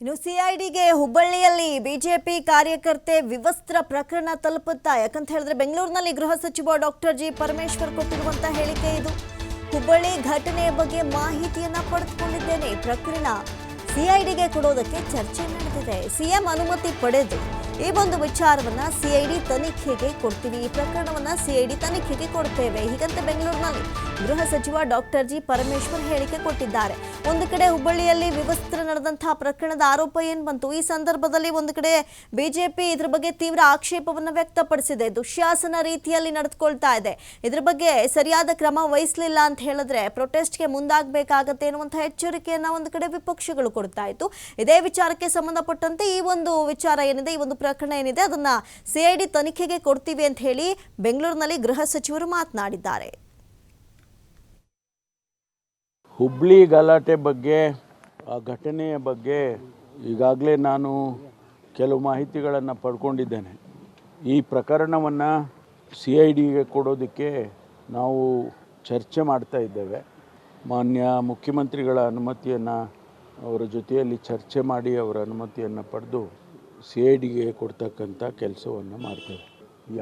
ಇನ್ನು ಸಿಐಡಿಗೆ ಹುಬ್ಬಳ್ಳಿಯಲ್ಲಿ ಬಿಜೆಪಿ ಕಾರ್ಯಕರ್ತೆ ವಿವಸ್ತ್ರ ಪ್ರಕರಣ ತಲುಪುತ್ತಾ ಯಾಕಂತ ಹೇಳಿದ್ರೆ ಬೆಂಗಳೂರಿನಲ್ಲಿ ಗೃಹ ಸಚಿವ ಡಾಕ್ಟರ್ ಜಿ ಪರಮೇಶ್ವರ್ ಕೊಟ್ಟಿರುವಂತಹ ಹೇಳಿಕೆ ಇದು. ಹುಬ್ಬಳ್ಳಿ ಘಟನೆಯ ಬಗ್ಗೆ ಮಾಹಿತಿಯನ್ನ ಪಡೆದುಕೊಂಡಿದ್ದೇನೆ. ಪ್ರಕರಣ ಸಿಐಡಿಗೆ ಕೊಡೋದಕ್ಕೆ ಚರ್ಚೆ ನಡೆದಿದೆ. ಸಿಎಂ ಅನುಮತಿ ಪಡೆದು ಈ ಒಂದು ವಿಚಾರವನ್ನ ಸಿಐಡಿ ತನಿಖೆಗೆ ಕೊಡ್ತೀವಿ. ಈ ಪ್ರಕರಣವನ್ನ ಸಿಐಡಿ ತನಿಖೆಗೆ ಕೊಡ್ತೇವೆ. ಹೀಗಂತ ಬೆಂಗಳೂರಿನಲ್ಲಿ ಗೃಹ ಸಚಿವ ಡಾಕ್ಟರ್ ಜಿ ಪರಮೇಶ್ವರ್ ಹೇಳಿಕೆ ಕೊಟ್ಟಿದ್ದಾರೆ. ಒಂದು ಕಡೆ ಹುಬ್ಬಳ್ಳಿಯಲ್ಲಿ ವಿವಸ್ತ್ರ ನಡೆದಂತಹ ಪ್ರಕರಣದ ಆರೋಪ ಏನ್ ಬಂತು? ಈ ಸಂದರ್ಭದಲ್ಲಿ ಒಂದು ಕಡೆ ಬಿಜೆಪಿ ಇದ್ರ ಬಗ್ಗೆ ತೀವ್ರ ಆಕ್ಷೇಪವನ್ನು ವ್ಯಕ್ತಪಡಿಸಿದೆ. ದುಶ್ಯಾಸನ ರೀತಿಯಲ್ಲಿ ನಡೆದುಕೊಳ್ತಾ ಇದೆ. ಇದ್ರ ಬಗ್ಗೆ ಸರಿಯಾದ ಕ್ರಮ ವಹಿಸಲಿಲ್ಲ ಅಂತ ಹೇಳಿದ್ರೆ ಪ್ರೊಟೆಸ್ಟ್ಗೆ ಮುಂದಾಗಬೇಕಾಗತ್ತೆ ಎನ್ನುವಂತಹ ಎಚ್ಚರಿಕೆಯನ್ನ ಒಂದು ಕಡೆ ವಿಪಕ್ಷಗಳು ಕೊಡ್ತಾ ಇತ್ತು. ಇದೇ ವಿಚಾರಕ್ಕೆ ಸಂಬಂಧಪಟ್ಟಂತೆ ಈ ಒಂದು ವಿಚಾರ ಏನಿದೆ, ಈ ಒಂದು ಪ್ರಕರಣ ಏನಿದೆ, ಅದನ್ನ ಸಿಐಡಿ ತನಿಖೆಗೆ ಕೊಡ್ತೀವಿ ಅಂತ ಹೇಳಿ ಬೆಂಗಳೂರಿನಲ್ಲಿ ಗೃಹ ಸಚಿವರು ಮಾತನಾಡಿದ್ದಾರೆ. ಹುಬ್ಳಿ ಗಲಾಟೆ ಬಗ್ಗೆ, ಆ ಘಟನೆಯ ಬಗ್ಗೆ ಈಗಾಗಲೇ ನಾನು ಕೆಲವು ಮಾಹಿತಿಗಳನ್ನು ಪಡ್ಕೊಂಡಿದ್ದೇನೆ. ಈ ಪ್ರಕರಣವನ್ನು ಸಿ ಐ ಡಿಗೆ ಕೊಡೋದಕ್ಕೆ ನಾವು ಚರ್ಚೆ ಮಾಡ್ತಾ ಇದ್ದೇವೆ. ಮಾನ್ಯ ಮುಖ್ಯಮಂತ್ರಿಗಳ ಅನುಮತಿಯನ್ನು ಅವರ ಜೊತೆಯಲ್ಲಿ ಚರ್ಚೆ ಮಾಡಿ ಅವರ ಅನುಮತಿಯನ್ನು ಪಡೆದು ಸಿ ಐ ಡಿಗೆ ಕೊಡ್ತಕ್ಕಂಥ ಕೆಲಸವನ್ನು ಮಾಡ್ತೇವೆ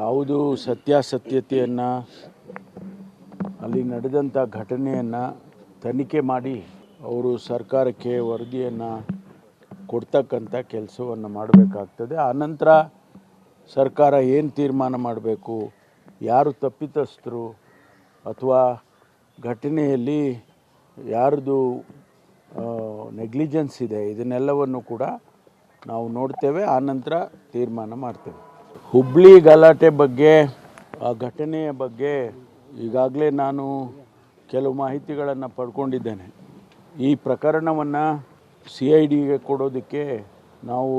ಯಾವುದು ಸತ್ಯಾಸತ್ಯತೆಯನ್ನು, ಅಲ್ಲಿ ನಡೆದಂಥ ಘಟನೆಯನ್ನು ತನಿಖೆ ಮಾಡಿ ಅವರು ಸರ್ಕಾರಕ್ಕೆ ವರದಿಯನ್ನು ಕೊಡ್ತಕ್ಕಂಥ ಕೆಲಸವನ್ನು ಮಾಡಬೇಕಾಗ್ತದೆ. ಆನಂತರ ಸರ್ಕಾರ ಏನು ತೀರ್ಮಾನ ಮಾಡಬೇಕು, ಯಾರು ತಪ್ಪಿತಸ್ಥರು ಅಥವಾ ಘಟನೆಯಲ್ಲಿ ಯಾರ್ದು ನೆಗ್ಲಿಜೆನ್ಸ್ ಇದೆ. ಇದನ್ನೆಲ್ಲವನ್ನು ಕೂಡ ನಾವು ನೋಡ್ತೇವೆ. ಆನಂತರ ತೀರ್ಮಾನ ಮಾಡ್ತೇವೆ. ಹುಬ್ಳಿ ಗಲಾಟೆ ಬಗ್ಗೆ, ಆ ಘಟನೆಯ ಬಗ್ಗೆ ಈಗಾಗಲೇ ನಾನು ಕೆಲವು ಮಾಹಿತಿಗಳನ್ನು ಪಡ್ಕೊಂಡಿದ್ದೇನೆ. ಈ ಪ್ರಕರಣವನ್ನು ಸಿ ಐ ಡಿಗೆ ಕೊಡೋದಕ್ಕೆ ನಾವು